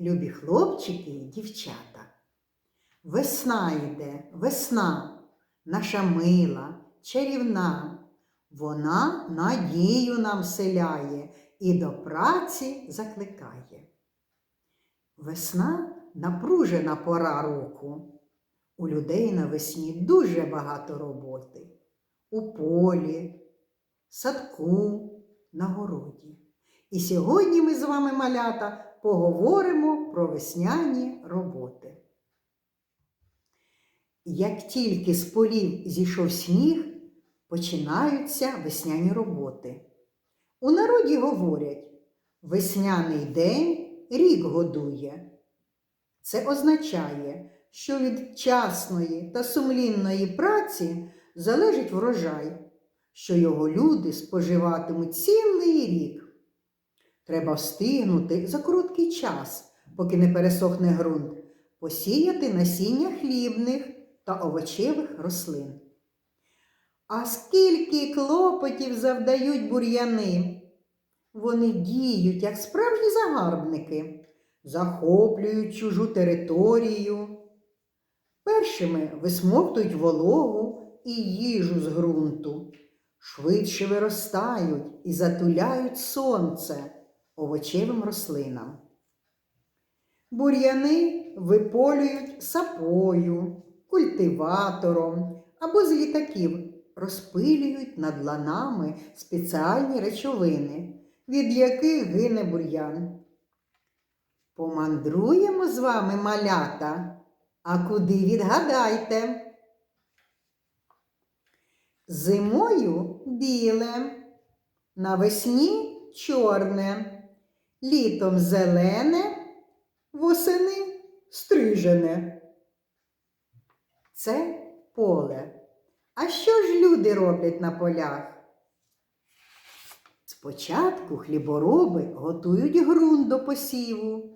любі хлопчики і дівчата. Весна йде, весна, наша мила, чарівна. Вона надію нам вселяє і до праці закликає. Весна напружена пора року. У людей навесні дуже багато роботи. У полі, садку, на городі. І сьогодні ми з вами, малята, поговоримо про весняні роботи. Як тільки з полів зійшов сніг, починаються весняні роботи. У народі говорять, весняний день рік годує. Це означає, що від часної та сумлінної праці залежить врожай, що його люди споживатимуть цілий рік. Треба встигнути за короткий час, поки не пересохне ґрунт, посіяти насіння хлібних та овочевих рослин. А скільки клопотів завдають бур'яни? Вони діють, як справжні загарбники, захоплюють чужу територію. Першими висмоктують вологу і їжу з ґрунту, швидше виростають і затуляють сонце овочевим рослинам. Бур'яни виполюють сапою, культиватором або з літаків розпилюють над ланами спеціальні речовини, від яких гине бур'ян. Помандруємо з вами малята, а куди відгадайте? Зимою біле, навесні чорне, літом зелене, восени стрижене. Це поле. А що ж люди роблять на полях? Спочатку хлібороби готують ґрунт до посіву.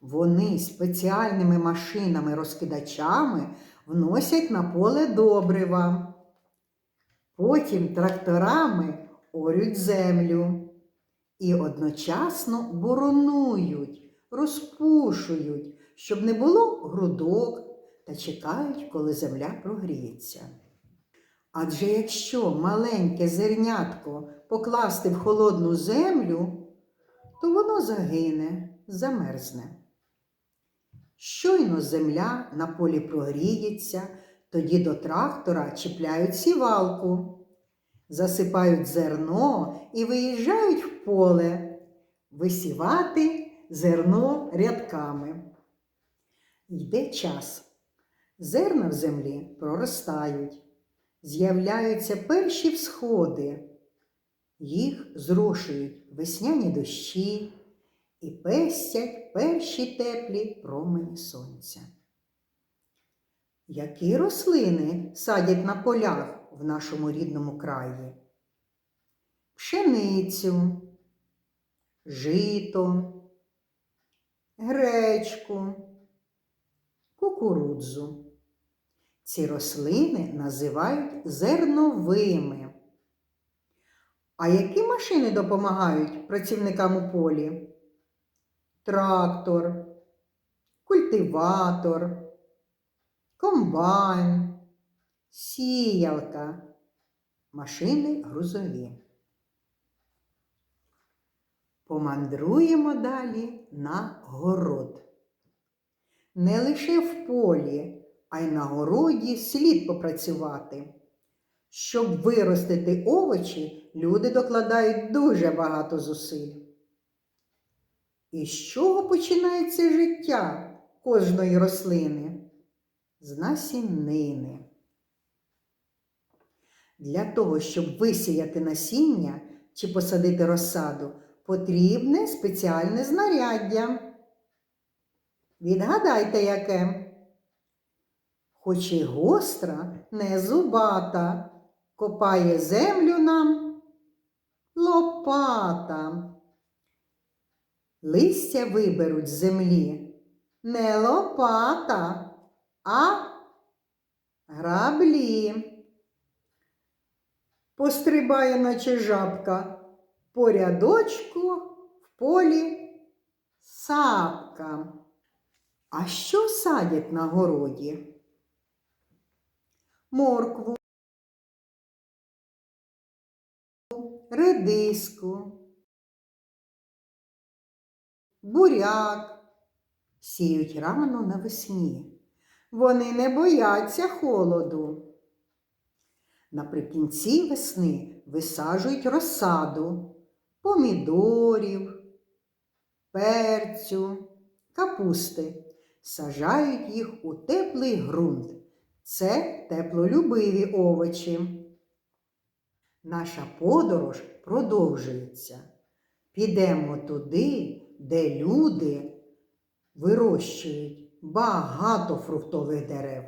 Вони спеціальними машинами-розкидачами вносять на поле добрива. Потім тракторами орють землю і одночасно боронують, розпушують, щоб не було грудок та чекають, коли земля прогріється. Адже якщо маленьке зернятко покласти в холодну землю, то воно загине, замерзне. Щойно земля на полі прогріється, тоді до трактора чіпляють сівалку, засипають зерно і виїжджають в поле висівати зерно рядками. Йде час. Зерна в землі проростають, з'являються перші всходи, їх зрошують весняні дощі і пестять перші теплі промені сонця. Які рослини садять на полях в нашому рідному краї? Пшеницю, жито, гречку, кукурудзу. Ці рослини називають зерновими. А які машини допомагають працівникам у полі? Трактор, культиватор, комбайн, сіялка, машини грузові. Помандруємо далі на город. Не лише в полі, а й на городі слід попрацювати. Щоб виростити овочі, люди докладають дуже багато зусиль. І з чого починається життя кожної рослини? З насіннини. Для того, щоб висіяти насіння чи посадити розсаду, потрібне спеціальне знаряддя. Відгадайте, яке? Хоч і гостра, не зубата, копає землю нам лопата. Листя виберуть з землі не лопата, а граблі. Пострибає, наче жабка, по рядочку в полі цапка. А що садять на городі? Моркву, редиску, буряк. Сіють рано навесні. Вони не бояться холоду. Наприкінці весни висаджують розсаду помідорів, перцю, капусти. Сажають їх у теплий ґрунт. Це теплолюбиві овочі. Наша подорож продовжується. Підемо туди, де люди вирощують багато фруктових дерев.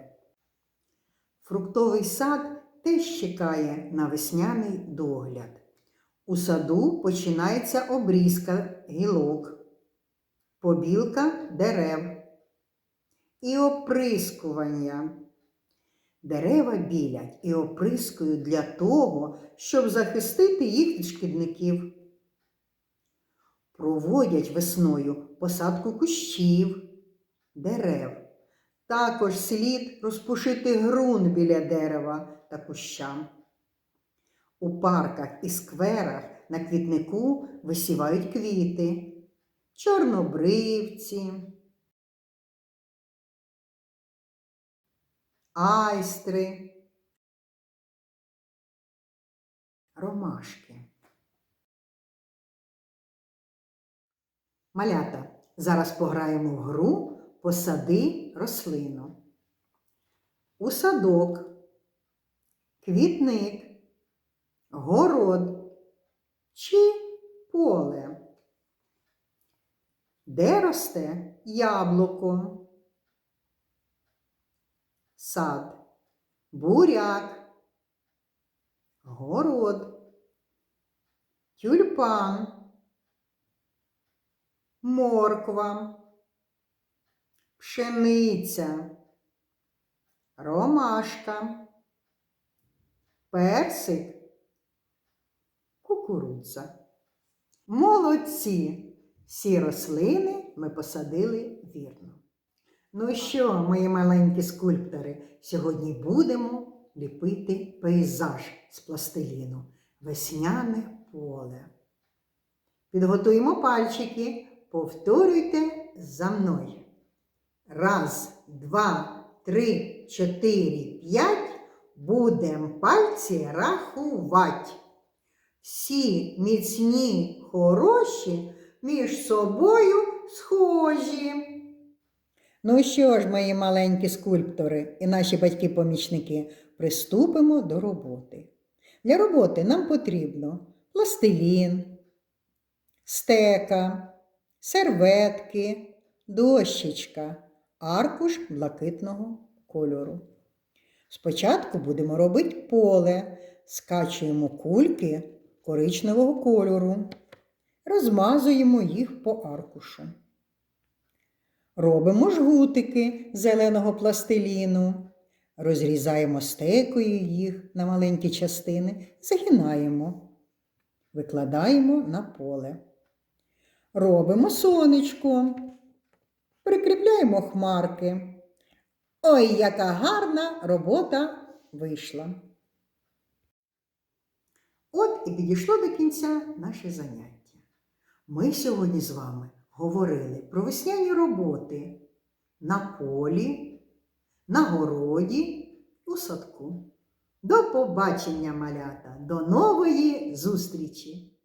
Фруктовий сад теж чекає на весняний догляд. У саду починається обрізка гілок, побілка дерев і оприскування. Дерева білять і оприскують для того, щоб захистити їх від шкідників. Проводять весною посадку кущів, дерев. Також слід розпушити ґрунт біля дерева та куща. У парках і скверах на квітнику висівають квіти, чорнобривці, айстри, ромашки. Малята, зараз пограємо в гру посади рослину. У садок, квітник, город чи поле. Де росте яблуко? Сад, буряк, город, тюльпан, морква, пшениця, ромашка, персик, кукурудза. Молодці! Всі рослини ми посадили вірно. Ну що, мої маленькі скульптори, сьогодні будемо ліпити пейзаж з пластиліну, весняне поле. Підготуємо пальчики, повторюйте за мною. Раз, два, три, чотири, п'ять. Будем пальці рахувати. Всі міцні, хороші між собою схожі. Ну що ж, мої маленькі скульптори і наші батьки-помічники, приступимо до роботи. Для роботи нам потрібно пластилін, стека, серветки, дощечка, аркуш блакитного кольору. Спочатку будемо робити поле, скачуємо кульки коричневого кольору, розмазуємо їх по аркушу. Робимо жгутики зеленого пластиліну, розрізаємо стекою їх на маленькі частини, загинаємо, викладаємо на поле. Робимо сонечко, прикріпляємо хмарки. Ой, яка гарна робота вийшла. От і підійшло до кінця наше заняття. Ми сьогодні з вами говорили про весняні роботи на полі, на городі, у садку. До побачення, малята, до нової зустрічі!